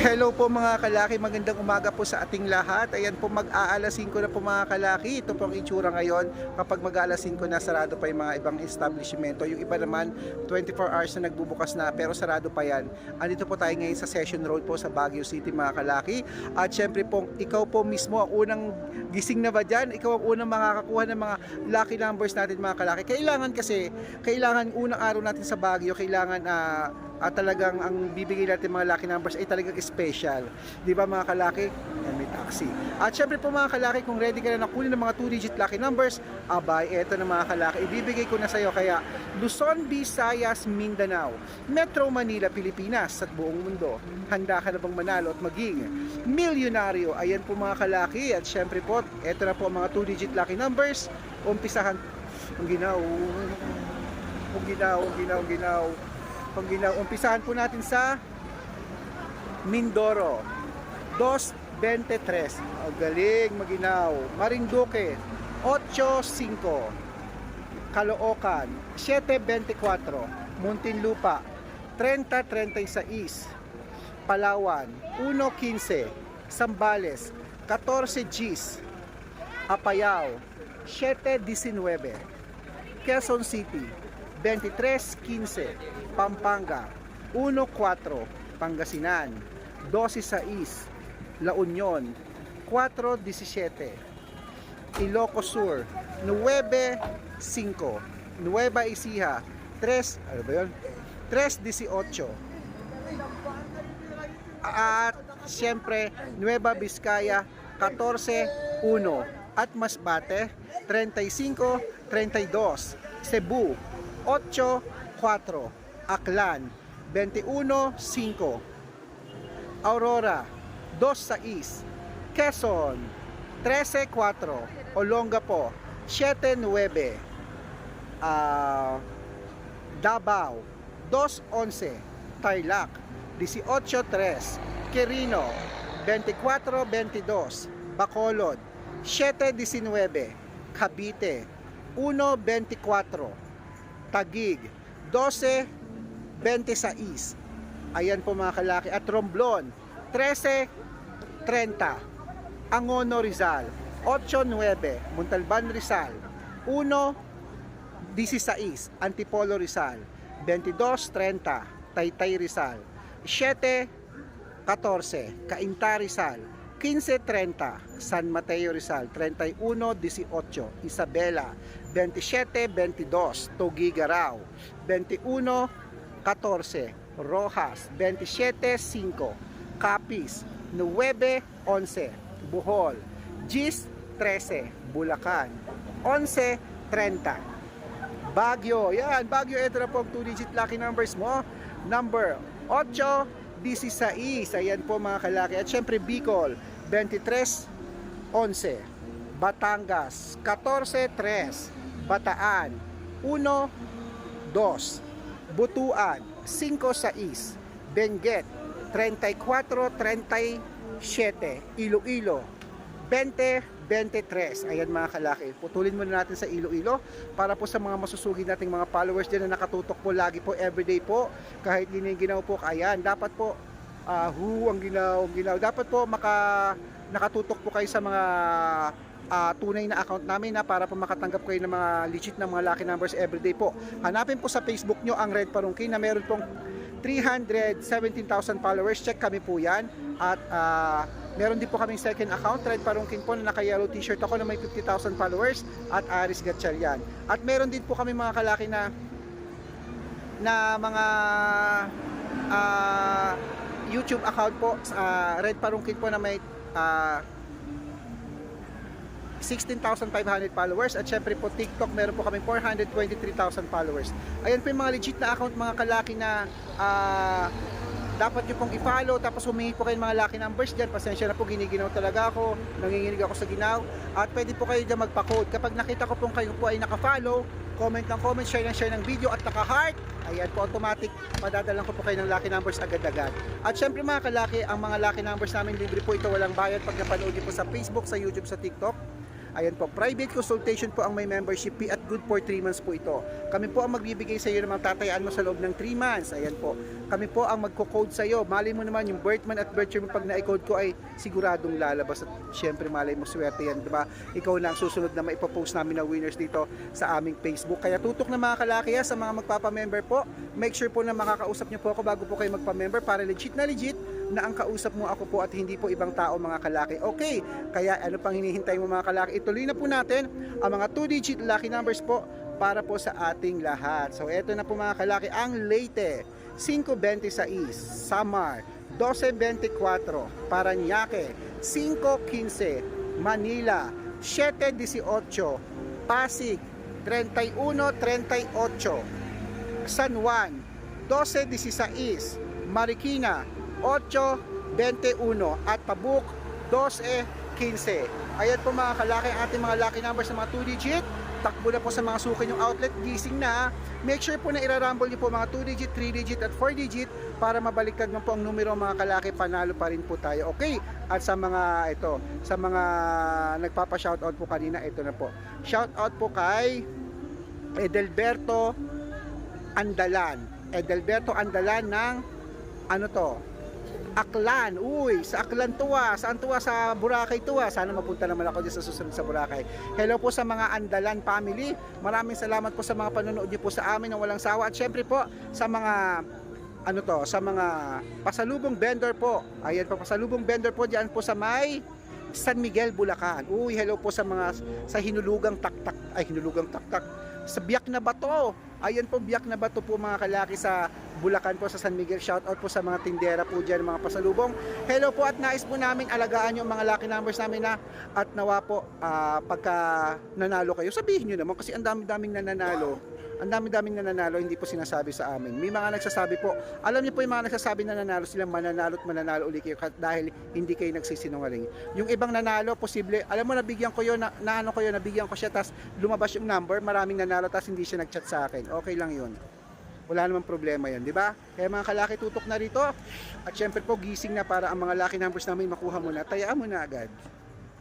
Hello po mga kalaki, magandang umaga po sa ating lahat. Ayan po mag-aalasin ko na po mga kalaki. Ito po ang itsura ngayon. Kapag mag-aalasin ko na sarado pa yung mga ibang establishmento. Yung iba naman 24 hours na nagbubukas na pero sarado pa yan. Andito po tayo ngayon sa Session Road po sa Baguio City mga kalaki. At syempre po, ikaw po mismo ang unang gising na ba dyan? Ikaw ang unang makakakuha ng mga lucky numbers natin mga kalaki. Kailangan kasi, kailangan unang araw natin sa Baguio, kailangan ah, at talagang ang bibigay natin mga lucky numbers ay talagang special. Di ba mga kalaki? Yan may taxi. At syempre po mga kalaki, kung ready ka na nakunin ng mga 2-digit lucky numbers, abay, eto na mga kalaki, ibibigay ko na sa iyo. Kaya Luzon, Visayas, Mindanao, Metro Manila, Pilipinas, at buong mundo. Handa ka na bang manalo at maging milyonaryo? Ayan po mga kalaki. At syempre po, eto na po ang mga 2-digit lucky numbers. Umpisahan. Ang ginaw. Ang ginaw, ang ginaw, ang ginaw. Pag ginaw, umpisahan po natin sa Mindoro. 2.23. Ang galing, maginaw. Marinduque. 8.5. Caloocan. 7.24. Muntinlupa. 30.36. Palawan. 1.15. Sambales. 14 Gs. Apayao. 7.19. Quezon City 23.15 Pampanga. 1.4 Pangasinan. 12.6 La Union 4.17 Ilocos Sur. 9.5 Nueva Ecija. 3 ano ba yun? 3.18 at siyempre Nueva Vizcaya. 14.1 at Masbate. 35-32 Cebu 8-4 Aklan 21-5 Aurora 2-6 Quezon 13-4 Olongapo 7-9 ah, Davao 2-11 Tarlac 18-3 Quirino 24-22 Bacolod 7-19 Cavite 1.24 Tagig 12.26 Ayan po mga kalaki. At Romblon 13.30 Angono Rizal 8.9 Montalban Rizal 1.16 Antipolo Rizal 22.30 Taytay Rizal 7.14 Cainta Rizal 15.30 San Mateo Rizal 31.18 Isabela 27.22 Tugigaraw 21.14 Rojas. 27.5 Capiz 9.11 Bohol Gis 13 Bulacan. 11.30 Baguio yan Baguio ito na po ang 2 digit lucky numbers mo. Number 8 16 ayan po mga kalaki. At syempre Bicol 23.11 Batangas 14.3 Bataan. 1.2 Butuan 5.6 Benguet 34.37 Iloilo 20.23 Ayan mga kalaki. Putulin muna natin sa Iloilo Para po sa mga masusugi nating mga followers dyan na nakatutok po lagi po everyday po. Kahit hindi ginaw po Ayan. Dapat po uh, hu ang ginaw, ginaw. Dapat po maka nakatutok po kayo sa mga ah, tunay na account namin na para po makatanggap kayo ng mga legit na mga lucky numbers everyday po. Hanapin po sa Facebook nyo ang Red Parungkin na meron pong 317,000 followers. Check kami po yan. At ah, meron din po kaming second account, Red Parungkin po na naka-yellow t-shirt ako na may 50,000 followers at Aris Gatchalian. At meron din po kami mga kalaki na na mga ah, YouTube account po, sa Red Parungkin po na may ah, 16,500 followers at syempre po TikTok meron po kami 423,000 followers. Ayan po yung mga legit na account mga kalaki na ah, dapat nyo pong i-follow tapos humingi po kayo ng mga lucky numbers dyan. Pasensya na po, giniginaw talaga ako, nanginginig ako sa ginaw. At pwede po kayo dyan magpa-code. Kapag nakita ko pong kayo po ay naka-follow, comment ng comment, share ng share ng video at naka-heart, ayan po automatic, madadalang ko po kayo ng lucky numbers agad-agad. At syempre mga kalaki, ang mga lucky numbers namin libre po ito walang bayad pag napanood po sa Facebook, sa YouTube, sa TikTok. Ayan po, private consultation po ang may membership fee at good for 3 months po ito. Kami po ang magbibigay sa iyo ng mga tatayaan mo sa loob ng 3 months. Ayan po. Kami po ang magko-code sa iyo. Mali mo naman yung birth month at birth year mo pag na-code ko ay siguradong lalabas at syempre malay mo swerte yan, di ba? Ikaw na ang susunod na maipopost namin na winners dito sa aming Facebook. Kaya tutok na mga kalaki ha, sa mga magpapa-member po. Make sure po na makakausap niyo po ako bago po kayo magpa-member para legit na legit na ang kausap mo ako po at hindi po ibang tao mga kalaki. Okay, kaya ano pang hinihintay mo mga kalaki? Ituloy na po natin ang mga 2-digit lucky numbers po para po sa ating lahat. So eto na po mga kalaki, ang Leyte, 526, Samar, 1224, Paranaque, 515, Manila, 718, Pasig, 3138, San Juan, 1216, Marikina, 821 at Tabuk 1215. Ayan po mga kalaki ating mga lucky numbers sa mga 2 digit. Takbo na po sa mga suki yung outlet, gising na. Make sure po na irarumble niyo po mga 2 digit, 3 digit at 4 digit para mabaliktad mo po ang numero mga kalaki, panalo pa rin po tayo. Okay? At sa mga ito, sa mga nagpapa-shoutout po kanina, ito na po. Shoutout po kay Edelberto Andalan. Edelberto Andalan ng ano to? Aklan. Uy, sa Aklan tuwa. Saan tuwa? Sa Boracay tuwa. Sana mapunta naman ako dyan sa susunod sa Boracay. Hello po sa mga Andalan family. Maraming salamat po sa mga panonood niyo po sa amin ng walang sawa. At syempre po sa mga ano to, sa mga pasalubong vendor po. Ayan po, pasalubong vendor po diyan po sa may San Miguel, Bulacan. Uy, hello po sa mga sa hinulugang taktak, ay hinulugang taktak, sa biyak na bato. Ayan po, biyak na bato po mga kalaki sa Bulacan po sa San Miguel. Shout out po sa mga tindera po dyan, mga pasalubong. Hello po at nais po namin alagaan yung mga lucky numbers namin na at nawa po ah, pagka nanalo kayo, sabihin nyo naman kasi ang dami-daming nananalo. Ang dami-daming nananalo, hindi po sinasabi sa amin. May mga nagsasabi po, alam niyo po yung mga nagsasabi na nanalo sila, mananalo at mananalo uli kayo dahil hindi kayo nagsisinungaling. Yung ibang nanalo, posible, alam mo, nabigyan ko yun, na, na ano ko yun, nabigyan ko siya, tapos lumabas yung number, maraming nanalo, tapos hindi siya nagchat sa akin. Okay lang yun. Wala namang problema yun, di ba? Kaya mga kalaki tutok na rito. At syempre po, gising na para ang mga lucky numbers namin makuha mo na. Tayaan mo na agad.